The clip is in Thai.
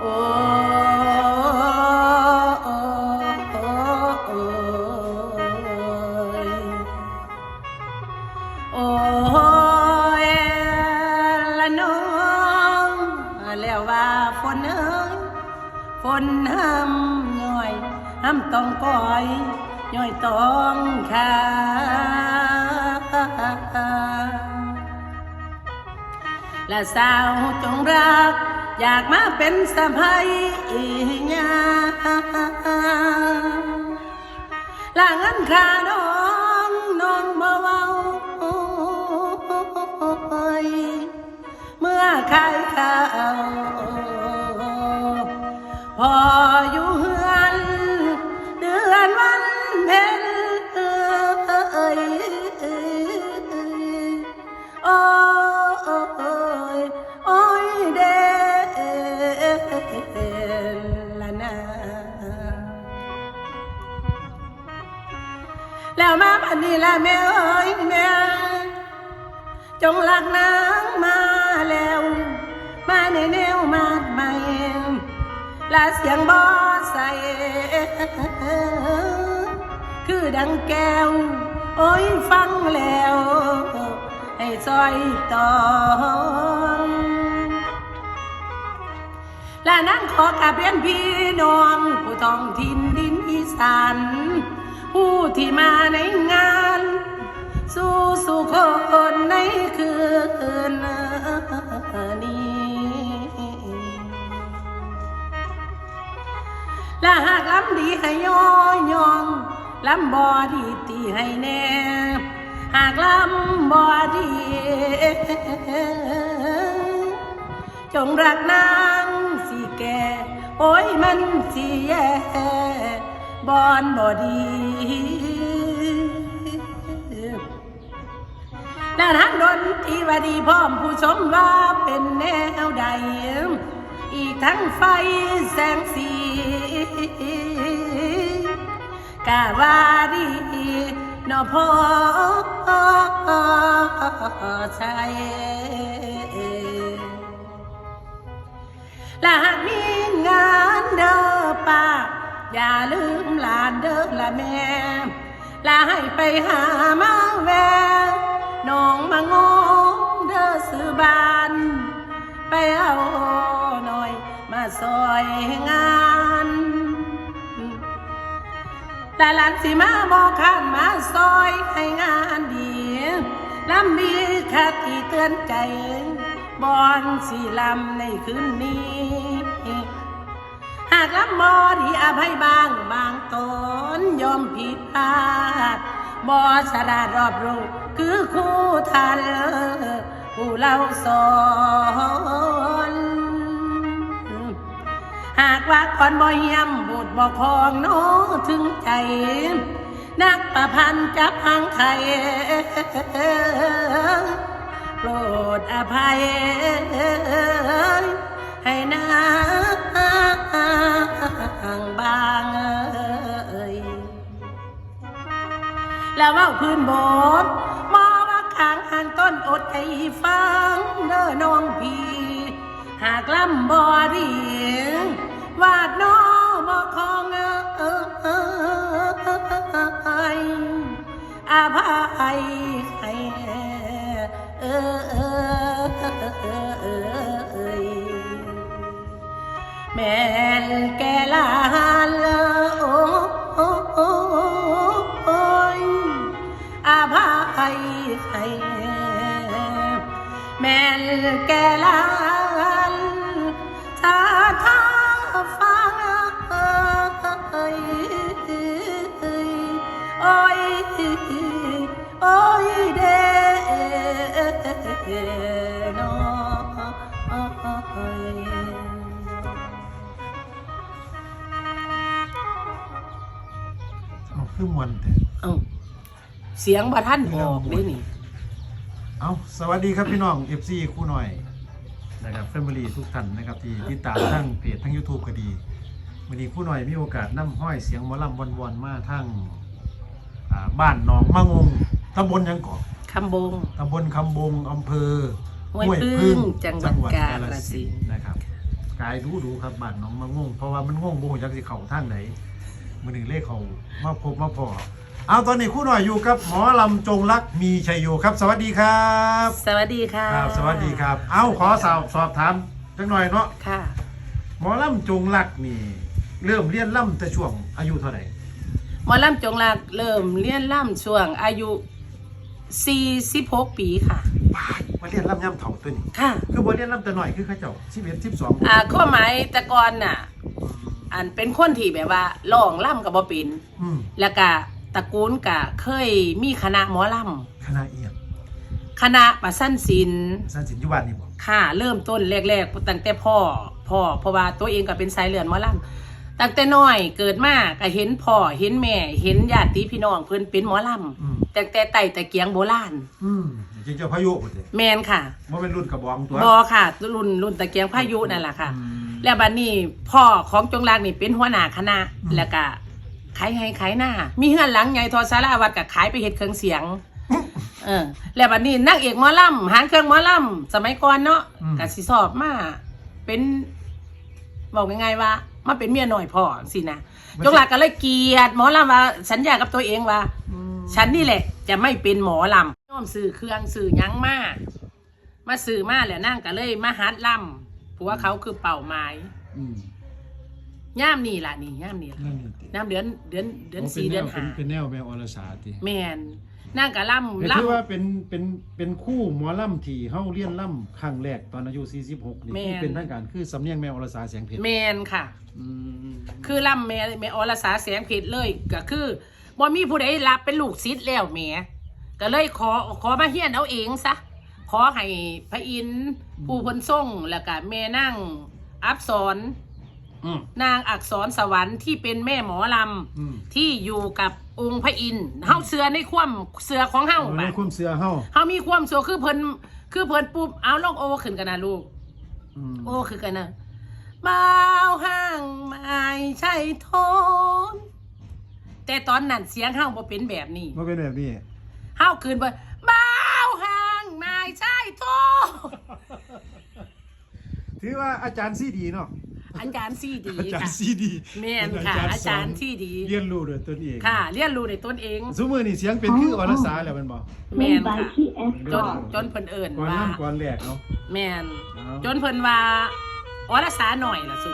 น้องแล้วว่าฝนเอ้ยฝนห้ำย่อยห้ำต้องก้อยย่อยต้องขาและสาวจงรัก อยากมาเป็นสะพายอีหยาลางันคาน้องน้องมาเว้าเมื่อใครเข้าวพอ นี้ละแม่เอ้ยแม่ จงรักนางมาแล้ว มาในแนวมาดใหม่และเสียงบอใส่คือดังแก้ว โอ้ยฟังแล้ว ให้ซอยตองและนั่งขอกราบเรียนพี่น้อง ผู้ท้องถิ่นดินอีสาน ผู้ที่มาในงาน สู้สู่คนในคืนนี้และหากลำดีให้ย้อยยองลำบอดีตีให้แน่ หากลำบอดี จงรักนางสิแก่ โอ้ยมันสิแย่ บอนบอดีและทางดนตรีว่าดีพร้อมผู้ชมว่าเป็นแนวใด อีกทั้งไฟแสงสีกาว่าดีนอพอใช่และหากมีงนเด้ อย่าลืมหลานเด้อละแม่ ลาให้ไปหามาแววน้องมางงเด้อซื้อบาน ไปเอาหน่อย มาซอยงานแต่หลานสิมาบอกข้านมาซอยให้งานดีลำมีคติเตือนใจบอนสีลำในคืนนี้ากลำบอดีอภัยบางบางตนยอมผิดพลาดบอสลารอบรู้คือคู่ทันผู้เราสอนหากว่าก่อนบ่เยี่ยมบุตรบ่คองโน้ถึงใจ นักประพันธ์จับหางไทยโปรดอภัย ให้นางบางเอ่ยแล้วว่าพื้นโบสมอว่าขางห่างต้นอดใจฟังเด้อน้องพี่หากลำบ่ดีวาดน้อบ่ของเอ้ยอาภัย แม่นแกลานโอ้โอ้โอ้โอ้ยอาภัยให้แม่นแกลานถ้าท้าฟังเอ้ยโอ้ยโอ้ยเด้น้อย คือมวนแต่เอ้าเสียงบาท่านบอกได้นี่ เอาสวัสดีครับพี่น้อง FC คู่หน่อยนะครับแฟมิลี่ทุกท่านนะครับที่ติดตามทั้งเพจทั้ง YouTube ก็ดีวันนี้คู่หน่อยมีโอกาสนำห้อยเสียงหมอลำวนๆมาทั้งอ่าบ้านหนองมะงงตำบลหยังเกาะคำบง ตำบลคำบงอำเภอห้วยพึ่งจังหวัดกาฬสินธุ์ นะครับกายดูดูครับบ้านน้องมางงเพราะว่ามันงงบ่ฮู้จักสิเข้าทางไหน มื้อนี้เลขเขามาพบมาพอเอาตอนนี้ครู่หน่อยอยู่กับหมอลำจงรักมีชัยโยครับ สวัสดีครับสวัสดีค่ะครับ สวัสดีครับ เอาขอสอบสอบถามจักหน่อยเนาะค่ะหมอลำจงรักนี่ เริ่มเรียนล่ำแต่ช่วงอายุเท่าไหร่หมอลำจงรักเริ่มเรียนล่ำช่วงอายุ46ปีค่ะมาเรียนล่ำย่ำเถ่าตัวนี้ค่ะ คือบ่เรียนล่ำแต่หน่อยคือเขาเจ้า11 12อ่าข้อหมายแตะกอนน่ะ อันเป็นคนที่แบบว่าร้องล่ำกับบ่เป็น อืมแล้วก็ตระกูลก็เคยมีคณะหมอลคณะเอียดำคณะประสั้นศิลป์ สันสินยุวันนี่บ่ค่ะเริ่มต้นแรกๆตั้งแต่พ่อพ่อเพราะว่าตัวเองก็เป็นสายเลือดหมอลำตั้งแต่น้อยเกิดมาก็เห็นพ่อเห็นแม่เห็นญาติพี่น้องเพิ่นเป็นหมอลอืมำตั้งแต่ไต่ตะเกียงโบราณอืมจริงๆเจ้าพายุพุ่นสิแมนค่ะบ่เป็นรุ่นกระบองตัว บอค่ะ รุ่นรุ่นตะเกียงพายุนั่นแหละค่ะ อืม แล้วบัดนี้พ่อของจงรางนี่เป็นหัวหน้าคณะอืมแล้วก็ขายให้ขายหน้า มีเฮือนหลังใหญ่ทอสาราวัดก็ขายไปเฮ็ดเครื่องเสียง เออ แล้วบัดนี้นางเอกหมอลำหางเครื่องหมอลำสมัยก่อนเนาะก็สิสอบมาเป็นบอกยังไงว่ามาเป็นเมียหน่อยพ่อสินะจงรางก็เลยเกลียดหมอลำว่าสัญญากับตัวเองว่าอืมฉันนี่แหละจะไม่เป็นหมอลำน้อมสื่อเครื่องสื่อหยั้งมา มาสื่อมาแล้วนั่งก็เลยมาฮัดลำ เพราะว่าเขาคือเป่าไม้อืมย่ามนี่ล่ะนี่ย่ามนี่ล่ะนั่นนี่ติน้ำเดือนเดือนเดือนโสี่เดือนป็หาแวเป็นเป็นแนวแมวอรสาติแมนนั่งกับล่ำก็ล่คือว่าเป็นเป็นเป็นคู่หมอลำที่เฮาเรียนล่ำครั้งแรกตอนอายุ 46 นี่ที่เป็นทางการคือสำเนียงแมวอรสาเสียงเพชรำแมนค่ะ อืมคือล่ำแม่แม่อรสาแสงเพชรเลยก็คือบ่มีผู้ใดรับเป็นลูกศิษย์แล้วแหม่ก็เลยขอขอมาเฮียนเอาเองซะ ขอให้พระอินทร์ผู้เพนส่งแล้วก็แม่นั่งอับสรอืม นางอักษรสวรรค์ที่เป็นแม่หมอลอืมำที่อยู่กับองค์พระอินทร์เฮาเสือในความเสือของเฮาเอาในบะความเสือเฮาเฮามีความเสือคือเพิ่นคือเพิ่นปุ๊บเอาลองโอขึ้นกันนะลูก อืม โอคือกันนะบ่าวห้างไม่ใช่โทนแต่ตอนนั้นเสียงเฮาบ่เป็นแบบนี้บ่เป็นแบบนี้ เฮาคืนบ่ ถือว่าอาจารย์ซีดีเนาะอาจารย์ซี่ดีอาจารค่ะย์ซีดีแม่นค่ะ อาจารย์ที่ดีเรียนรู้ด้วยตนเองค่ะ เรียนรู้ในตนเองสมมือนี่เสียงเป็นคืออรสาแล้วแมันบ่แม่น by ค่ะ TF จนจนเพิ่นเอิ้นก่อนว่าล่ำก่อนแรกเนาะแม่น เอา จนเพิ่นว่าอรสาหน่อยล่ะสุ